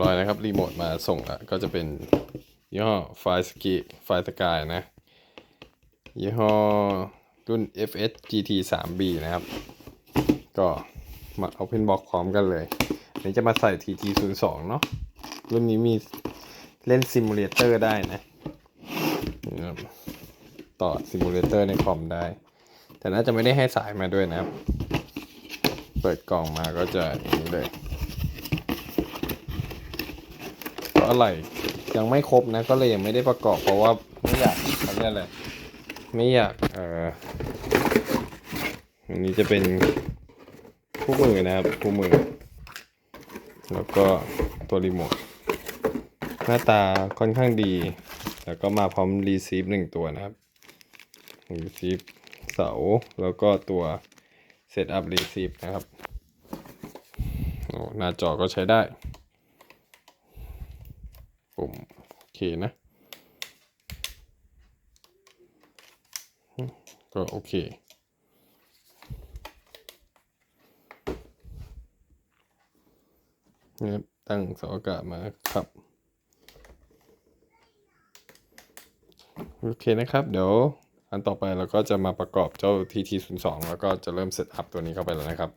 ร้อยนะครับ รีโมทมาส่งแล้วก็จะเป็นยี่ห้อไฟสกีไฟสกายนะ ยี่ห้อรุ่น FS GT 3B นะครับ ก็มาเอาเพนบ็อกพร้อมกันเลยนี้จะมาใส่ TT 0 2เนาะรุ่นนี้มีเล่นซิมูเลเตอร์ได้นะ ต่อซิมูเลเตอร์ในคอมได้ แต่น่าจะไม่ได้ให้สายมาด้วยนะครับ เปิดกล่องมาก็จะอย่างนี้เลย ก็ อะไรยังไม่ครบนะ ก็เลยยังไม่ได้ประกอบเพราะว่าไม่อยากเขาเรียกอะไรไม่อยากเอออันนี้จะเป็นคู่มือนะครับคู่มือ แล้วก็ตัวรีโมทหน้าตาค่อนข้างดี แล้วก็มาพร้อมรีซีฟหนึ่งตัวนะครับรีซีฟเสาแล้วก็ตัวเซตอัพรีซีฟนะครับโอ้หน้าจอก็ใช้ได้ ปุ่มโอเคนะ ก็โอเคนะครับตั้งเสาอากาศมาครับ โอเคนะครับ เดี๋ยวอันต่อไปเราก็จะมาประกอบเจ้า TT02 แล้วก็จะเริ่มเซตอัพตัวนี้เข้าไปแล้วนะครับ